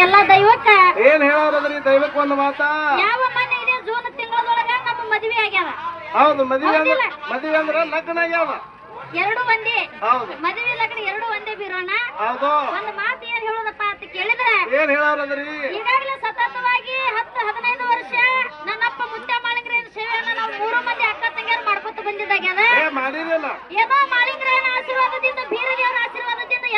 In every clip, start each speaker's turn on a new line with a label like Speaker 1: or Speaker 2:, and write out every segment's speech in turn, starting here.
Speaker 1: ಎಲ್ಲಾ ದೈವಕ್ಕ.
Speaker 2: ಏನ್ ಹೇಳೋದ್ರಿ ದೈವಕ್ಕೆ ಒಂದು ಮಾತ?
Speaker 1: ಯಾವ ಮನೆ ಇದೆ ಜೂನ್ ತಿಂಗಳದೊಳಗ ನಮ್ಮ ಮದುವೆ ಆಗ್ಯಾವ.
Speaker 2: ಹೌದು ಮದುವೆ ಅಂದ್ರೆ? ಮದುವೆ ಅಂದ್ರೆ ಲಗ್ನ ಆಗ್ಯಾವ.
Speaker 1: ಎರಡು ಒಂದೇ ಮದುವೆ ಲಗ್ನ ಎರಡು ಒಂದೇ ಬೀರೋಣ.
Speaker 2: ಹೌದು.
Speaker 1: ಒಂದು ಮಾತು ಏನ್ ಹೇಳೋದಪ್ಪ ಅಂತ ಕೇಳಿದ್ರೆ
Speaker 2: ಏನ್ ಹೇಳೋದ್ರಿ
Speaker 1: ಈಗಾಗಲೇ ಸತತವಾಗಿ ಹತ್ತು ಹದಿನೈದು ವರ್ಷ ನನ್ನಪ್ಪ ಮುತ್ಯ ಮಾಳಿಂಗ್ರ ಸೇವೆಯನ್ನ ನಾವು ಮೂರು ಮಂದಿ ಅಕ್ಕ ತಂಗಿಯರು ಮಾಡ್ಕೊತ ಬಂದಿದ್ದಾಗ್ಯದ. ಏನೋ ಮಾಳಿಂಗ್ರನ ಆಶೀರ್ವಾದದಿಂದ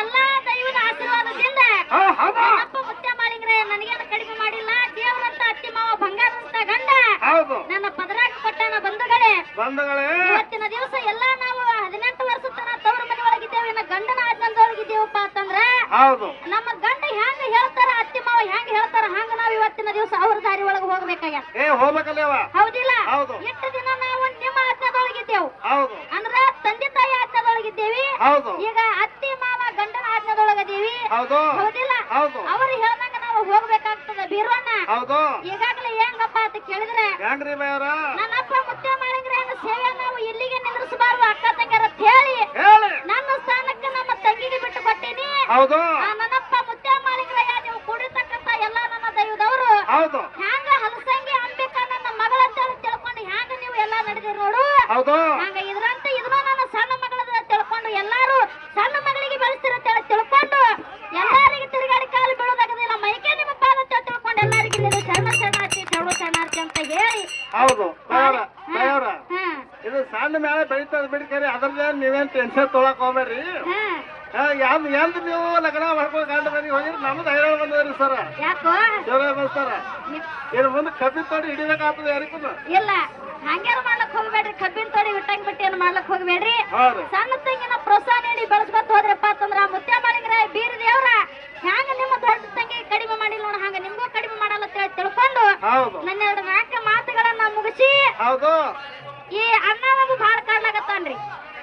Speaker 1: ಎಲ್ಲಾ ದೈವದ ಆಶೀರ್ವಾದದಿಂದ
Speaker 2: ಹಾ ಹೌದು
Speaker 1: ನನ್ನಪ್ಪ ಮುತ್ಯ ಮಾಳಿಂಗ್ರ ನನಗೇನು ಕಡಿಮೆ ಮಾಡಿಲ್ಲ ದೇವರಂತ ಅತ್ತಿ ಮಾವ ಬಂಗಾರಂತ ಗಂಡ
Speaker 2: ಹೌದು.
Speaker 1: ನನ್ನ ಪದರಾಗ ಪಟ್ಟಣ ಬಂಧುಗಳೇ
Speaker 2: ಬಂಧುಗಳೇ.
Speaker 1: ಇವತ್ತಿನ ದಿವಸ ಎಲ್ಲಾ ನಾವು ಹದಿನೆಂಟು ವರ್ಷ ತನ ತವರ ಮನೆ ಒಳಗಿದ್ದೇವೆ ಇನ್ನು ಗಂಡನ ಆಜ್ಞಾನದೊಳಗಿದ್ದೇವಪ್ಪ ಅಂತಂದ್ರ
Speaker 2: ಹೌದು.
Speaker 1: ನಮ್ಮ ಗಂಡ ಹೆಂಗ ಹೇಳ್ತಾರ ಅತ್ತಿ ಮಾವ ಹೆಂಗ ಹೇಳ್ತಾರ ಹಂಗ ನಾವು ಇವತ್ತಿನ ದಿವಸ ಅವ್ರ ದಾರಿ ಒಳಗೆ ಹೋಗ್ಬೇಕಾಗ್ಯ
Speaker 2: ಏ ಹೋಗ್ಬೇಕಲ್ಲೇವ
Speaker 1: ಹೌದಿಲ್ಲ?
Speaker 2: ಹೌದು.
Speaker 1: ಎಷ್ಟು ದಿನ ನಾವು ನಿಮ್ಮ ಆಜ್ಞಾದೊಳಗಿದ್ದೇವು?
Speaker 2: ಹೌದು.
Speaker 1: ಅಂದ್ರ ತಂದೆ ತಾಯಿ ಆಜ್ಞಾದೊಳಗಿದ್ದೇವಿ.
Speaker 2: ಹೌದು.
Speaker 1: ಈಗ ಅತ್ತಿ ಮಾವ ಗಂಡನ ಆಜ್ಞಾದೊಳಗದೀವಿ.
Speaker 2: ಹೌದು.
Speaker 1: ಹೌದಿಲ್ಲ?
Speaker 2: ಹೌದು.
Speaker 1: ಅವ್ರು ಹೇಳ್ದಂಗ ನಾವು ಹೋಗ್ಬೇಕಾಗ್ತದ ಬೀರೋಣ
Speaker 2: ಹೌದು.
Speaker 1: ಈಗಾಗಲೇ ಹೆಂಗಪ್ಪ ಅಂತ ಕೇಳಿದ್ರೆ
Speaker 2: ಹೆಂಗ್ರಿ ಬೇರ
Speaker 1: ನನ್ನಪ್ಪ ಮುತ್ಯ ಮಾಡಿದ್ರೆ ಸೇವೆ ನಾವು ಇಲ್ಲಿಗೆ ನಿಲ್ಲಿಸಬಾರದು ಅಕ್ಕ ತಂಗಿಯರ ಅಂತ ಹೇಳಿ.
Speaker 2: ಹೇಳಿ.
Speaker 1: ನನ್ನ ಸ್ಥಾನಕ್ಕೆ ನಮ್ಮ ತಂಗಿಗೆ ಬಿಟ್ಟು ಕೊಟ್ಟೀನಿ
Speaker 2: ಹೌದು.
Speaker 1: ನನ್ನಪ್ಪ ಮುತ್ಯ ಮಾಡಿದ್ರೆ ನೀವು ಕುಡಿತಕ್ಕಂತ ಎಲ್ಲ ನನ್ನ ದೈವದವರು.
Speaker 2: ಹೌದು.
Speaker 1: ಹ್ಯಾಂಗ ಹಲಸಂಗಿ ಅನ್ಬೇಕ ನನ್ನ ಮಗಳ ಅಂತ ತಿಳ್ಕೊಂಡು ಹ್ಯಾಂಗ ನೀವು ಎಲ್ಲ ನಡೆದಿರಿ ನೋಡು
Speaker 2: ಹೌದು.
Speaker 1: ಹಂಗ
Speaker 2: ಹೌದು. ಇದು ಸಣ್ಣ ಮೇಲೆ ಬೆಳಿತದ ಬಿಡ್ಕರಿ ಅದ್ರದ್ದು ನೀವೇನ್ ಟೆನ್ಷನ್ ತೊಳಕ್ ಹೋಗ್ಬೇಡ್ರಿ. ಯಾವ್ದು ಎಂತ ನೀವು ಲಗ್ನ ಮಾಡ್ಕೊಂಡು ಹೋಗಿ ಮನೆಗೆ ಹೋಗಿರಿ ನಮ್ದು ಹೈರಾಣ ಬಂದದ್ರಿ ಸರ್. ದೇವ್ರ ಬರ್ತಾರ ಇನ್ನು ಮುಂದೆ ಕಬ್ಬಿನ ತೋಡಿ ಹಿಡಿಬೇಕಾಗ್ತದ ಯಾರಿಗೂ?
Speaker 1: ಇಲ್ಲ. ಹಂಗ್ಯಾರ ಮಾಡ್ಲಕ್ ಹೋಗ್ಬೇಡ್ರಿ. ಕಬ್ಬಿನ ತೋಡಿ ಇಟ್ಟಂಗ್ ಬಿಟ್ಟು ಏನ್ ಮಾಡ್ಲಕ್ ಹೋಗ್ಬೇಡ್ರಿ. ಸಣ್ಣ ತಂಗಿನ ಪ್ರೋತ್ಸಾಹ ನೀಡಿ ಬೆಳೆಸ್ಕೊತ ಹೋದ್ರಪ್ಪ ಅಂತಂದ್ರ ಮುತ್ಯ ಮಾಡಿದ್ರ ಬೀರ ದೇವ್ರ. ಹ್ಯಾಂಗ ನಿಮ್ಮ ದೊಡ್ಡ ತಂಗಿ ಕಡಿಮೆ ಮಾಡಿಲ್ಲ ನೋಡ ಹಂಗ ನಿಮ್ಗೂ ಕಡಿಮೆ ಮಾಡಲ್ಲ ತಿಳ್ಕೊಂಡು ನನ್ನ
Speaker 2: ಹೌದು.
Speaker 1: ಈ ಅಣ್ಣ ನಮ್ಗೆ ಭಾಳ ಕಾಡ್ಲಾಗತ್ತಾನ್ರಿ.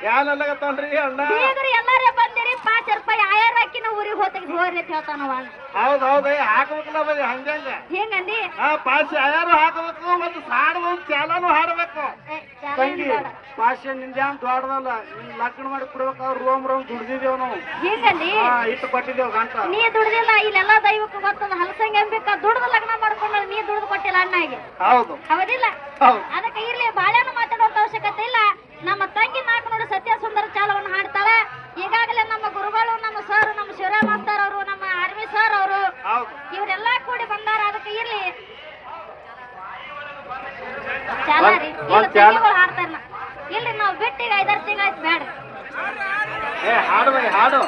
Speaker 2: ಯಾನಲ್ಲಗತ್ತನ್ರಿ ಅಣ್ಣ?
Speaker 1: ಬೀಗರು ಎಲ್ಲಾರೇ ಬಂದಿರಿ ಪಾಂಚ್ ರೂಪಾಯಿ ಆಯಾರ ನಾವು ಊರಿಗೆ ಹೋಗಿ ಹೋಗ್ರಿ ಅಂತ ಹೇಳ್ತಾನವ
Speaker 2: ಹೌದು ಹೌದು ಏ, ಹಾಕ್ಬೇಕಲ್ಲ ಬರೀ ಹಂಗಂಗ
Speaker 1: ಹೆಂಗಂದಿ?
Speaker 2: ಆ ಪಾಸಿ ಯಾರು ಹಾಕಬೇಕು ಮತ್ತು ಸಾಡು ಒಂದು ಚಾಲನು ಹಾಡಬೇಕು.
Speaker 1: ಏ, ಚಾಲ
Speaker 2: ತಂಗಿ
Speaker 1: ಏನ್ ಬೇಡ.
Speaker 2: ಪಾಶೆ ನಿಂದ ಏನ್ ದೊಡ್ಡದಲ್ಲ ನಿನ್ ಲಗ್ನ ಮಾಡಿ ಕೊಡ್ಬೇಕಾದ್ರೆ ರೋಮ್ ರೋಮ್ ದುಡ್ದಿದ್ದೇವ್ ನಾವು.
Speaker 1: ಹೆಂಗಂದಿ?
Speaker 2: ಹಾ ಇಟ್ಟು ಕೊಟ್ಟಿದ್ದೇವ್ ಗಂಟ.
Speaker 1: ನೀ ದುಡ್ದಿಲ್ಲ ಇಲ್ಲೆಲ್ಲ ದೈವಕ್ಕೆ ಗೊತ್ತದ ಹಲಸಂಗೆ ಅಂಬಿಕ ದುಡ್ದು ಲಗ್ನ ದುಡ್ದು
Speaker 2: ಹೌದು.
Speaker 1: ಹೌದಿಲ್ಲ?
Speaker 2: ಹೌದು.
Speaker 1: ಅದಕ್ಕೆ ಇರ್ಲಿ ಬಾಳೆಹಣ್ಣು ಮಾತಾಡುವಂತ ಅವಶ್ಯಕತೆ ಇಲ್ಲ. ನಮ್ಮ ತಂಗಿ ನಾಲ್ಕು ನೋಡಿ ಸತ್ಯ ಸುಂದರ ಚಾಲವನ್ನು ಹಾಡ್ತಾಳೆ. ಈಗಾಗಲೇ ನಮ್ಮ ಗುರುಗಳು ನಮ್ಮ ಸರ್ ನಮ್ಮ ಶಿವರಾಮ್ ಮಾಸ್ತರ್ ಅವರು ನಮ್ಮ ಆರ್ಮಿ ಸರ್ ಅವರು ಇವರೆಲ್ಲ ಕೂಡಿ ಬಂದಾರ. ಅದಕ್ಕೆ ಇರ್ಲಿ. ಹಾಡ್ತಾರ ಇಲ್ಲಿ ನಾವು ಬಿಟ್ಟಿಗೆ ಐದಾರು ತಿಂಗಳ ಬೇಡ
Speaker 2: ಹಾಡು ಹಾಡು.